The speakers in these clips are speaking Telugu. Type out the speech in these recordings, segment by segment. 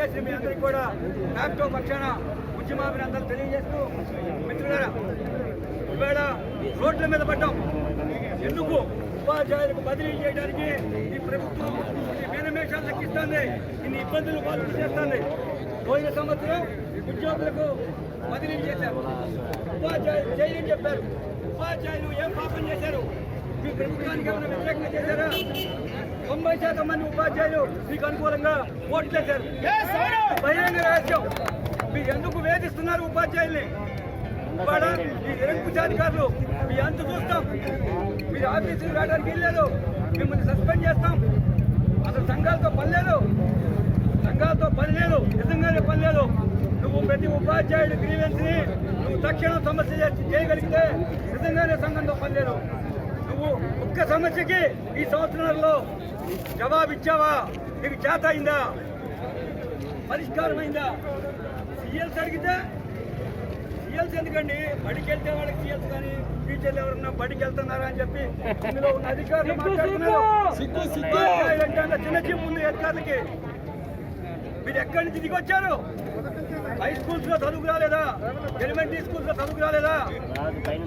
విచ్చేసిన మీ అందరికీ కూడా నాప్టో పక్షాన ఉద్యమాభినందనలు తెలియజేస్తూ మిత్రులారా ఇవాళ రోడ్ల మీద పడ్డాం ఎందుకు ఉపాధ్యాయులకు బదిలీ చేయడానికి ఈ ప్రభుత్వం ఈ మేనమేషాలు లెక్కిస్తుంది ఇన్ని ఇబ్బందులు పాలు చేస్తుంది. పోయిన సంవత్సరం ఉద్యోగులకు బదిలీ చేశారు. ఉపాధ్యాయులు చేయని చెప్పారు. ఉపాధ్యాయులు ఏం పాపం చేశారు? మీ ప్రభుత్వానికి ఏమైనా వ్యతిరేకంగా చేశారా తొంభై శాతం మంది ఉపాధ్యాయులు మీకు అనుకూలంగా ఓట్లు చేశారు? బహిరంగ రహస్యం మీరు ఎందుకు వేధిస్తున్నారు ఉపాధ్యాయుల్ని ఇవాళ ఈ నిరంకుశాధికారులు మీ అంత చూస్తాం మీరు ఆఫీసుకు రావడానికి వెళ్ళలేదు మిమ్మల్ని సస్పెండ్ చేస్తాం అసలు సంఘాలతో పని లేదు సంఘాలతో పని లేదు నిజంగానే పని లేదు నువ్వు ప్రతి ఉపాధ్యాయుడి గ్రీవెన్స్ని నువ్వు తక్షణం సమస్య చేయగలిగితే నిజంగానే సంఘంతో పని లేదు ఒక్క సమస్యకి ఈ సంవత్సరంలో జవాబు ఇచ్చావా? నీకు చేత అయిందా? పరిష్కారమైందా? సీఎల్స్ అడిగితే సీఎల్స్ ఎందుకండి? బడికి వెళ్తే వాళ్ళకి సీఎల్స్ కానీ టీచర్లు ఎవరన్నా బడికి వెళ్తున్నారా అని చెప్పి ఇందులో ఉన్న అధికారులు మాట్లాడుతున్నారు. చిన్న చిన్న ఉంది అధికారులకి మీరు ఎక్కడి నుంచి దిగి వచ్చారు? హై స్కూల్స్లో చదువు రాలేదా? ఎలిమెంటరీ స్కూల్స్లో చదువు రాలేదా?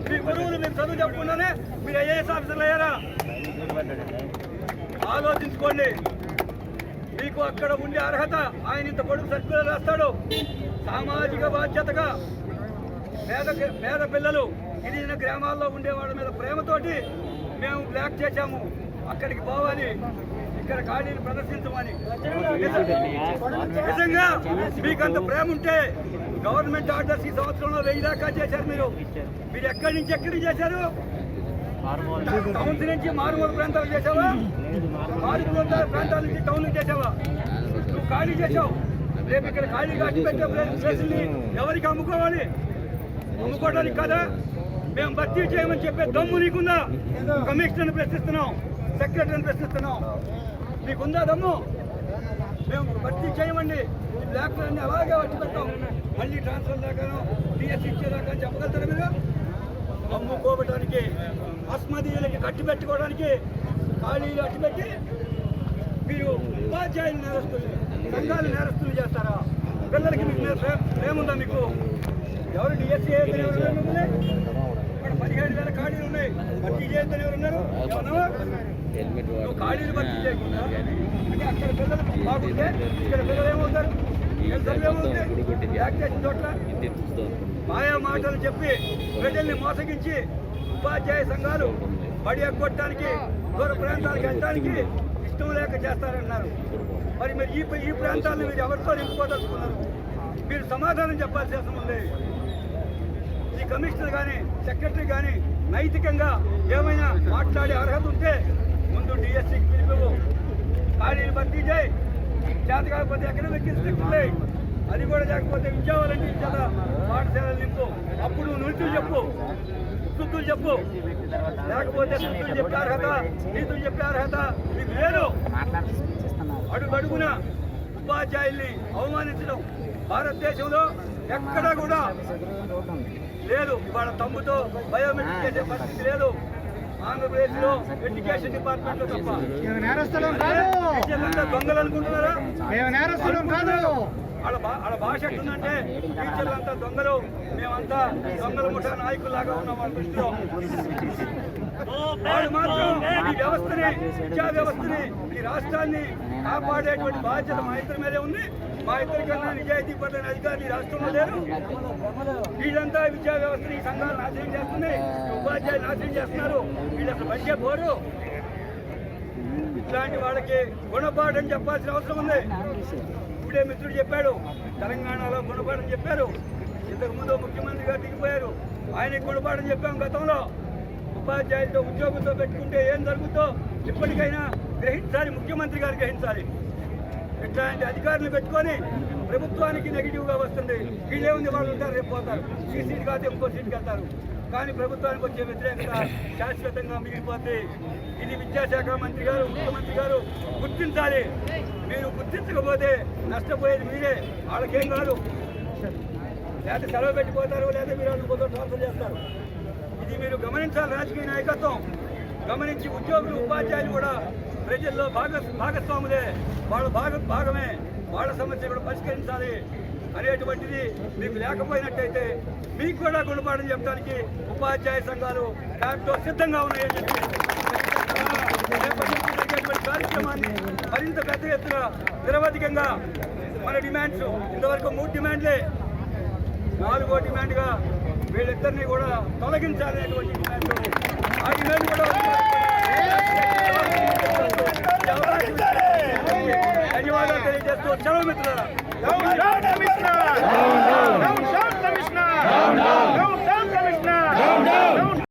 మీ గురువులు మీరు చదువు చెప్పకుండానే మీరు ఐఏఎస్ ఆఫీసర్లు అయ్యారా? ఆలోచించుకోండి. మీకు అక్కడ ఉండే అర్హత ఆయన ఇంత పొడుగు సర్కులర్ రాస్తాడు. సామాజిక బాధ్యతగా పేద పేద పిల్లలు గిరిజన గ్రామాల్లో ఉండే వాళ్ళ మీద ప్రేమతోటి మేము బ్లాక్ చేశాము. అక్కడికి పోవాలి. ఇక్కడ ఖాళీని ప్రదర్శించమని. నిజంగా మీకు అంత ప్రేమ ఉంటే గవర్నమెంట్ ఆర్డర్స్ ఈ సంవత్సరంలో వెయ్యి దాకా చేశారు మీరు. మీరు ఎక్కడి నుంచి ఎక్కడికి చేశారు? టౌన్స్ నుంచి మారుమూల ప్రాంతాలు చేసావా మారుమూల ప్రాంతాల నుంచి టౌన్ చేసావా నువ్వు ఖాళీ చేసావు రేపు ఇక్కడ పెట్టే ప్లేసుల్ని ఎవరికి అమ్ముకోవాలి? అమ్ముకోవడానికి కదా? మేము భర్తీ చేయమని చెప్పే దమ్ము నీకుందా? కమిషనర్ ప్రశ్నిస్తున్నాం సెక్రటరీని ప్రశ్నిస్తున్నాం. నీకుందా దమ్ము? మేము భర్తీ చేయమండి. ఈ బ్లాక్ అన్ని అలాగే వచ్చి పెడతాం. మళ్ళీ ట్రాన్స్ఫర్ దాకాను టీఎస్ ఇచ్చేదాకా అని చెప్పగలుగుతారా మీరు? అమ్ముకోవడానికి అస్మదీయులకి కట్టి పెట్టుకోవడానికి ఖాళీలు అట్టిపెట్టి మీరు ఉపాధ్యాయులు నేరస్తులు సంఘాలు నేరస్తులు చేస్తారా? పిల్లలకి మీకు ఏముందా మీకు? ఎవరు డిఎస్సీ ఇక్కడ పదిహేడు వేల ఖాళీలు ఉన్నాయి. భర్తీ చేయొద్దని ఎవరు ఉన్నారు? చోట్ల మాయా మాటలు చెప్పి ప్రజల్ని మోసగించి ఉపాధ్యాయ సంఘాలు బడి ఎగ్గొట్టడానికి దూర ప్రాంతాలకు వెళ్ళడానికి ఇష్టం లేక చేస్తారన్నారు. మరి మీరు ఈ ఈ ప్రాంతాలను మీరు ఎవరితో నింపుకోదలుచుకున్నారు? మీరు సమాధానం చెప్పాల్సి ఉంది. ఈ కమిషనర్ కానీ సెక్రటరీ కానీ నైతికంగా ఏమైనా మాట్లాడే అర్హత ఉంటే ముందు డిఎస్సికి పిలుపు ఖాళీలు భర్తీ చేయి చేత కాకపోతే ఎకనామిక్ ఇన్స్ట్రక్టర్ అది కూడా లేకపోతే విద్యావాలంటే చేత పాఠశాలలు నింపు అప్పుడు నువ్వు చెప్పు శుద్ధులు చెప్పు లేకపోతే శుద్ధులు చెప్పే అర్హత నీతులు చెప్పే అర్హత మీకు లేదు అడుగు అడుగున ఉపాధ్యాయుల్ని అవమానించడం భారతదేశంలో ఎక్కడా కూడా లేదు ఇవాళ తమ్ముతో బయోమెట్రిక్ చేసే పరిస్థితి లేదు ఆంధ్రప్రదేశ్లో ఎడ్యుకేషన్ డిపార్ట్మెంట్లో తప్ప నేరస్తులం కాదు. దొంగలు అనుకుంటున్నారా మేము నేరస్తులం కాదు. వాళ్ళ భా- వాళ్ళ భాష టీచర్లంతా దొంగలు మేమంతా దొంగల ముఠా నాయకుల్లాగా ఉన్నాం వాళ్ళ దృష్టిలో. వాళ్ళు మాత్రం ఈ వ్యవస్థని విద్యా వ్యవస్థని ఈ రాష్ట్రాన్ని కాపాడేటువంటి బాధ్యత మా ఇద్దరి మీదే ఉంది. మా ఇద్దరి కన్నా నిజాయితీ పడిన అధికారులు రాష్ట్రంలో లేరు వీళ్ళంతా విద్యా వ్యవస్థని సంఘాలు నాశనం చేస్తుంది ఉపాధ్యాయులు నాశనం చేస్తున్నారు వీళ్ళు అసలు మంచిగా పోరు ఇట్లాంటి వాళ్ళకి గుణపాఠం చెప్పాల్సిన అవసరం ఉంది ఇప్పుడే మిత్రుడు చెప్పాడు తెలంగాణలో గుణపాఠం చెప్పారు ఇంతకు ముందు ముఖ్యమంత్రి గారు దిగిపోయారు ఆయనకి గుణపాఠం చెప్పాం గతంలో ఉపాధ్యాయులతో ఉద్యోగులతో పెట్టుకుంటే ఏం జరుగుతుందో ఇప్పటికైనా గ్రహించాలి ముఖ్యమంత్రి గారు గ్రహించాలి. ఇట్లాంటి అధికారులు పెట్టుకొని ప్రభుత్వానికి నెగిటివ్గా వస్తుంది. వీళ్ళే ఉంది వాళ్ళు ఉంటారు రేపు పోతారు. ఈ సీట్ కాదు ఇంకో సీట్కి వెళ్తారు. కానీ ప్రభుత్వానికి వచ్చే వ్యతిరేకత శాశ్వతంగా మిగిలిపోతే ఇది విద్యాశాఖ మంత్రి గారు ముఖ్యమంత్రి గారు గుర్తించాలి. మీరు గుర్తించకపోతే నష్టపోయేది మీరే. వాళ్ళకేం కాదు. లేదా సెలవు పెట్టిపోతారు లేదా మీరు వాళ్ళు కొంత ట్రాన్స్ఫర్ చేస్తారు. ఇది మీరు గమనించాలి రాజకీయ నాయకత్వం. గమనించి ఉద్యోగులు ఉపాధ్యాయులు కూడా ప్రజల్లో భాగ భాగస్వాములే. వాళ్ళ భాగ భాగమే. వాళ్ళ సమస్య కూడా పరిష్కరించాలి అనేటువంటిది మీకు లేకపోయినట్టయితే మీకు కూడా గుణపాఠం చెప్పడానికి ఉపాధ్యాయ సంఘాలు దాంట్లో సిద్ధంగా ఉన్నాయని చెప్పి కార్యక్రమాన్ని మరింత పెద్ద ఎత్తున నిరవధికంగా మన డిమాండ్స్ ఇంతవరకు మూడు డిమాండ్లే. నాలుగో డిమాండ్గా వీళ్ళిద్దరిని కూడా తొలగించాలనేటువంటి డిమాండ్ ఆ డిమాండ్ కూడా ధన్యవాదాలు తెలియజేస్తూ సెలవు మిత్రులారా